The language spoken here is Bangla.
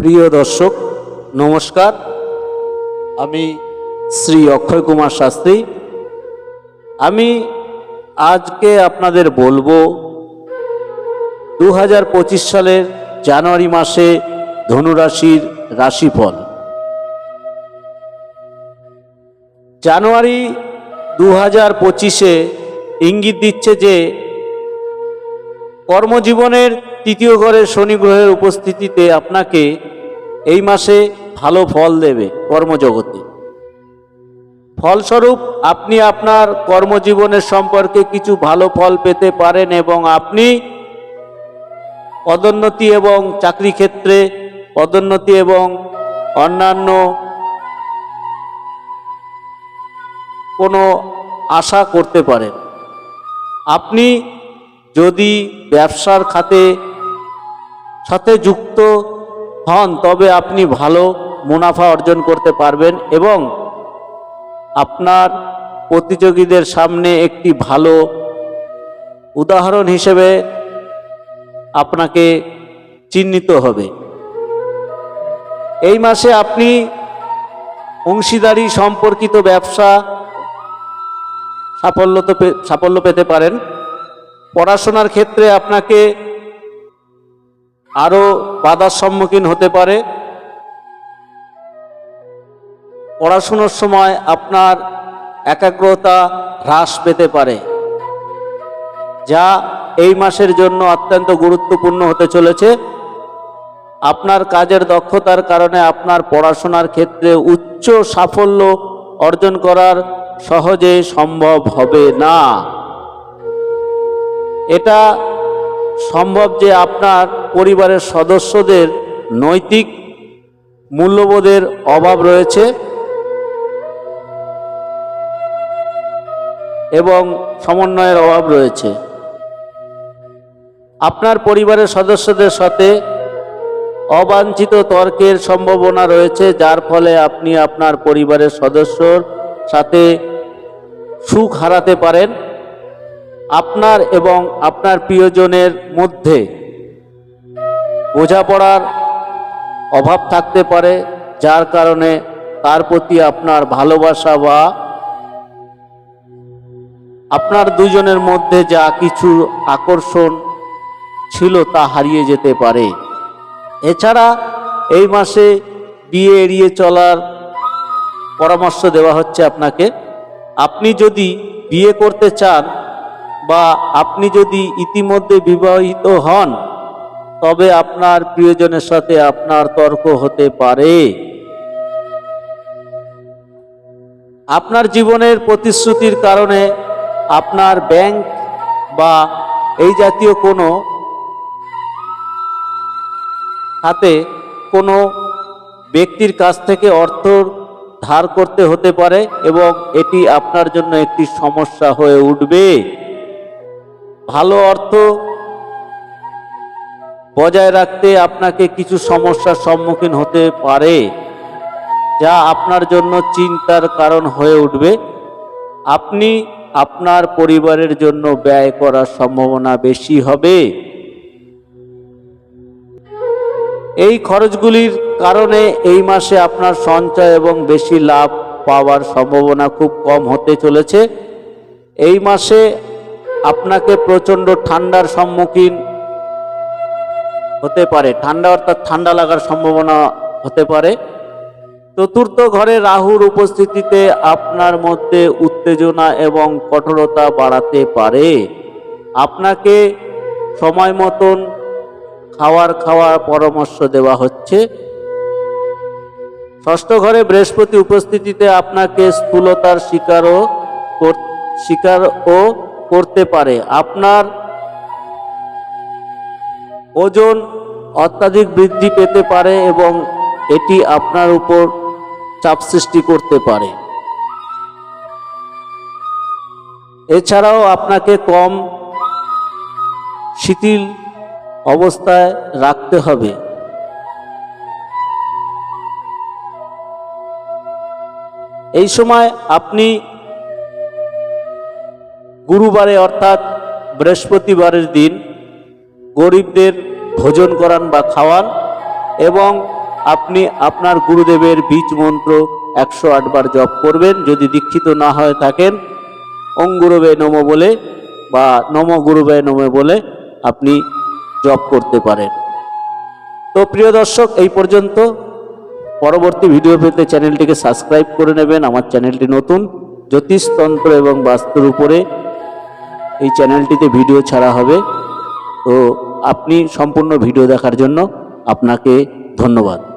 প্রিয় দর্শক, নমস্কার। আমি শ্রী অক্ষয় কুমার শাস্ত্রী। আমি আজকে আপনাদের বলব দু হাজার পঁচিশ সালের জানুয়ারি মাসে ধনুরাশির রাশিফল। জানুয়ারি দু হাজার পঁচিশে ইঙ্গিত দিচ্ছে যে, কর্মজীবনের তৃতীয় ঘরে শনি গ্রহের উপস্থিতিতে আপনাকে এই মাসে ভালো ফল দেবে কর্মজগতে। ফলস্বরূপ আপনি আপনার কর্মজীবনের সম্পর্কে কিছু ভালো ফল পেতে পারেন এবং আপনি পদোন্নতি এবং চাকরি ক্ষেত্রে পদোন্নতি এবং অন্যান্য কোনো আশা করতে পারেন। আপনি যদি ব্যবসার খাতে সাথে যুক্ত হন, তবে আপনি ভালো মুনাফা অর্জন করতে পারবেন এবং আপনার প্রতিযোগীদের সামনে একটি ভালো উদাহরণ হিসেবে আপনাকে চিহ্নিত হবে। এই মাসে আপনি অংশীদারি সম্পর্কিত ব্যবসা সাফল্য তো সাফল্য পেতে পারেন। পড়াশোনার ক্ষেত্রে আপনাকে আরও বাধার সম্মুখীন হতে পারে। পড়াশুনোর সময় আপনার একাগ্রতা হ্রাস পেতে পারে, যা এই মাসের জন্য অত্যন্ত গুরুত্বপূর্ণ হতে চলেছে। আপনার কাজের দক্ষতার কারণে আপনার পড়াশোনার ক্ষেত্রে উচ্চ সাফল্য অর্জন করার সহজে সম্ভব হবে না। এটা সম্ভব যে আপনার পরিবারের সদস্যদের নৈতিক মূল্যবোধের অভাব রয়েছে এবং সমন্বয়ের অভাব রয়েছে। আপনার পরিবারের সদস্যদের সাথে অবাঞ্ছিত তর্কের সম্ভাবনা রয়েছে, যার ফলে আপনি আপনার পরিবারের সদস্যর সাথে সুখ হারাতে পারেন। আপনার এবং আপনার প্রিয়জনের মধ্যে বোঝাপড়ার অভাব থাকতে পারে, যার কারণে তার প্রতি আপনার ভালোবাসা বা আপনার দুজনের মধ্যে যা কিছু আকর্ষণ ছিল তা হারিয়ে যেতে পারে। এছাড়া এই মাসে বিয়ে এড়িয়ে চলার পরামর্শ দেওয়া হচ্ছে আপনাকে। আপনি যদি বিয়ে করতে চান বা আপনি যদি ইতিমধ্যে বিবাহিত হন তবে আপনার প্রিয়জনের সাথে আপনার তর্ক হতে পারে। আপনার জীবনের প্রতিশ্রুতির কারণে আপনার ব্যাংক বা এই জাতীয় কোনো হাতে কোনো ব্যক্তির কাছ থেকে অর্থ ধার করতে হতে পারে এবং এটি আপনার জন্য একটি সমস্যা হয়ে উঠবে। ভালো অর্থ বজায় রাখতে আপনাকে কিছু সমস্যার সম্মুখীন হতে পারে, যা আপনার জন্য চিন্তার কারণ হয়ে উঠবে। আপনি আপনার পরিবারের জন্য ব্যয় করার সম্ভাবনা বেশি হবে। এই খরচগুলির কারণে এই মাসে আপনার সঞ্চয় এবং বেশি লাভ পাওয়ার সম্ভাবনা খুব কম হতে চলেছে। এই মাসে আপনাকে প্রচণ্ড ঠান্ডার সম্মুখীন হতে পারে। ঠান্ডা অর্থাৎ ঠান্ডা লাগার সম্ভাবনা হতে পারে। চতুর্থ ঘরে রাহুর উপস্থিতিতে আপনার মধ্যে উত্তেজনা এবং কঠোরতা বাড়াতে পারে। আপনাকে সময় মতন খাওয়ার খাওয়ার পরামর্শ দেওয়া হচ্ছে। ষষ্ঠ ঘরে বৃহস্পতি উপস্থিতিতে আপনাকে স্থূলতার শিকারও কর- শিকারও করতে পারে। আপনার ওজন অত্যাধিক বৃদ্ধি পেতে পারে এবং এটি আপনার উপর চাপ সৃষ্টি করতে পারে। এছাড়াও আপনাকে কম শিথিল অবস্থায় রাখতে হবে। এই সময় আপনি গুরুবারে অর্থাৎ বৃহস্পতিবারের দিন গরিবদের ভোজন করান বা খাওয়ান এবং আপনি আপনার গুরুদেবের বীজ মন্ত্র একশো আটবার জপ করবেন। যদি দীক্ষিত না হয়ে থাকেন, ওং নম বলে বা নম গুরুবে নমে বলে আপনি জপ করতে পারেন। তো প্রিয় দর্শক, এই পর্যন্ত। পরবর্তী ভিডিও পেতে চ্যানেলটিকে সাবস্ক্রাইব করে নেবেন। আমার চ্যানেলটি নতুন। জ্যোতিষতন্ত্র এবং বাস্তুর উপরে এই চ্যানেলটিতে ভিডিও ছাড়া হবে। তো আপনি সম্পূর্ণ ভিডিও দেখার জন্য আপনাকে ধন্যবাদ।